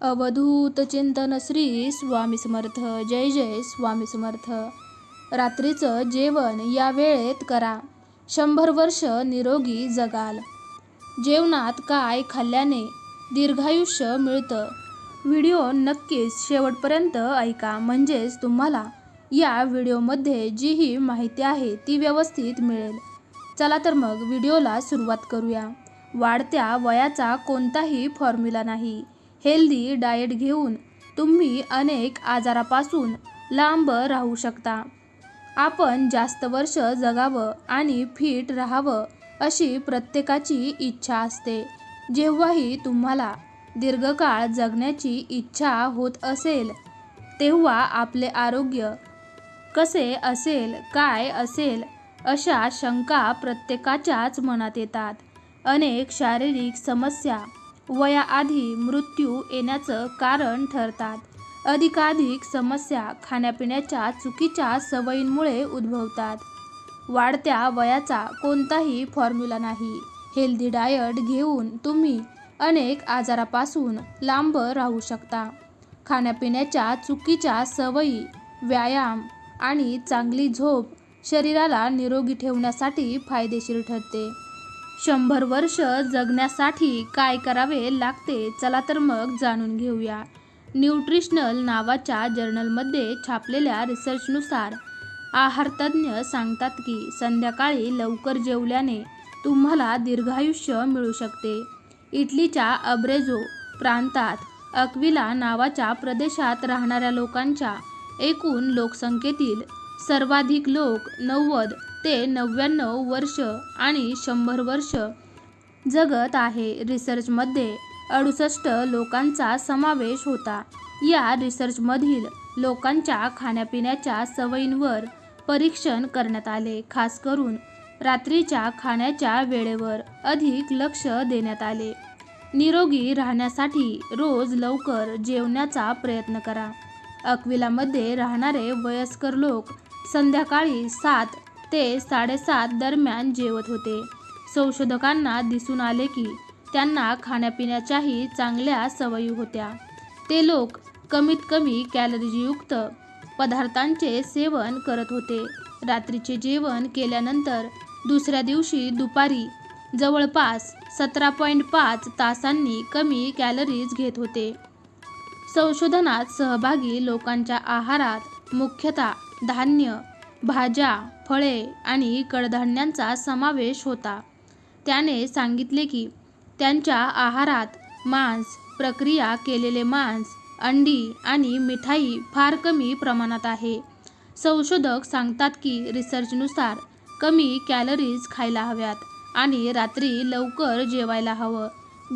अवधूत चिंतन श्री स्वामी समर्थ. जय जय स्वामी समर्थ. रात्रीचं जेवण या वेळेत करा. शंभर वर्ष निरोगी जगाल. जेवणात काय खाल्ल्याने दीर्घायुष्य मिळतं? व्हिडिओ नक्कीच शेवटपर्यंत ऐका. म्हणजेच तुम्हाला या व्हिडिओमध्ये जी ही माहिती आहे ती व्यवस्थित मिळेल. चला तर मग व्हिडिओला सुरुवात करूया. वाढत्या वयाचा कोणताही फॉर्म्युला नाही. हेल्दी डाएट घेऊन तुम्ही अनेक आजारापासून लांब राहू शकता. आपण जास्त वर्ष जगावं आणि फिट राहावं अशी प्रत्येकाची इच्छा असते. जेव्हाही तुम्हाला दीर्घकाळ जगण्याची इच्छा होत असेल तेव्हा आपले आरोग्य कसे असेल काय असेल अशा शंका प्रत्येकाच्याच मनात येतात. अनेक शारीरिक समस्या वयाआधी मृत्यू येण्याचं कारण ठरतात. अधिकाधिक समस्या खाण्यापिण्याच्या चुकीच्या सवयींमुळे उद्भवतात. वाढत्या वयाचा कोणताही फॉर्म्युला नाही. हेल्दी डायट घेऊन तुम्ही अनेक आजारापासून लांब राहू शकता. खाण्यापिण्याच्या चुकीच्या सवयी व्यायाम आणि चांगली झोप शरीराला निरोगी ठेवण्यासाठी फायदेशीर ठरते. शंभर वर्ष जगण्यासाठी काय करावे लागते चला तर मग जाणून घेऊया. न्यूट्रिशनल नावाच्या जर्नलमध्ये छापलेल्या रिसर्चनुसार आहारतज्ज्ञ सांगतात की संध्याकाळी लवकर जेवल्याने तुम्हाला दीर्घायुष्य मिळू शकते. इटलीच्या अब्रेझो प्रांतात अक्विला नावाच्या प्रदेशात राहणाऱ्या लोकांच्या एकूण लोकसंख्येतील सर्वाधिक लोक नव्वद ते नव्याण्णव वर्ष आणि शंभर वर्ष जगत आहे. रिसर्चमध्ये अडुसष्ट लोकांचा समावेश होता. या रिसर्चमधील लोकांच्या खाण्यापिण्याच्या सवयींवर परीक्षण करण्यात आले. खास करून रात्रीच्या खाण्याच्या वेळेवर अधिक लक्ष देण्यात आले. निरोगी राहण्यासाठी रोज लवकर जेवण्याचा प्रयत्न करा. अक्विलामध्ये राहणारे वयस्कर लोक संध्याकाळी सात ते साडेसात दरम्यान जेवत होते. संशोधकांना दिसून आले की त्यांना खाण्यापिण्याच्याही चांगल्या सवयी होत्या. ते लोक कमीत कमी कॅलरीजयुक्त पदार्थांचे सेवन करत होते. रात्रीचे जेवण केल्यानंतर दुसऱ्या दिवशी दुपारी जवळपास सतरा पॉईंट पाच तासांनी कमी कॅलरीज घेत होते. संशोधनात सहभागी लोकांच्या आहारात मुख्यतः धान्य भाज्या फळे आणि कडधान्यांचा समावेश होता. त्याने सांगितले की त्यांच्या आहारात मांस प्रक्रिया केलेले मांस अंडी आणि मिठाई फार कमी प्रमाणात आहे. संशोधक सांगतात की रिसर्चनुसार कमी कॅलरीज खायला हव्यात आणि रात्री लवकर जेवायला हवं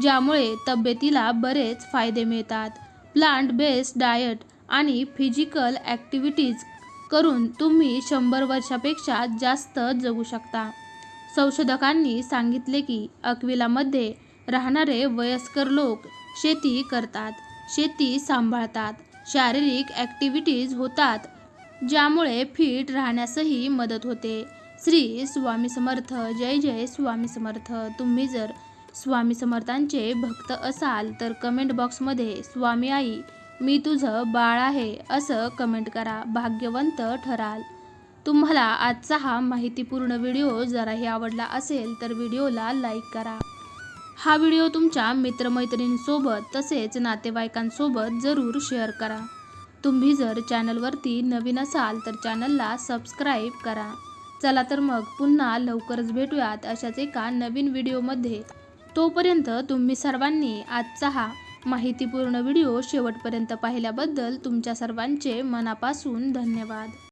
ज्यामुळे तब्येतीला बरेच फायदे मिळतात. प्लांट बेस्ड डाएट आणि फिजिकल ॲक्टिव्हिटीज करून तुम्ही शंभर वर्षापेक्षा जास्त जगू शकता. संशोधकांनी सांगितले की अक्विलामध्ये राहणारे वयस्कर लोक शेती करतात शेती सांभाळतात शारीरिक ॲक्टिव्हिटीज होतात ज्यामुळे फिट राहण्यासही मदत होते. श्री स्वामी समर्थ जय जय स्वामी समर्थ. तुम्ही जर स्वामी समर्थांचे भक्त असाल तर कमेंट बॉक्समध्ये स्वामी आई मी तुझं बाळ आहे असं कमेंट करा. भाग्यवंत ठराल. तुम्हाला आजचा हा माहितीपूर्ण व्हिडिओ जराही आवडला असेल तर व्हिडिओला लाईक करा. हा व्हिडिओ तुमच्या मित्रमैत्रिणींसोबत तसेच नातेवाईकांसोबत जरूर शेअर करा. तुम्ही जर चॅनलवरती नवीन असाल तर चॅनलला सबस्क्राईब करा. चला तर मग पुन्हा लवकरच भेटूयात अशाच एका नवीन व्हिडिओमध्ये तोपर्यंत तुम्ही सर्वांनी आजचा हा माहितीपूर्ण व्हिडिओ शेवटपर्यंत पाहिल्याबद्दल तुमच्या सर्वांचे मनापासून धन्यवाद.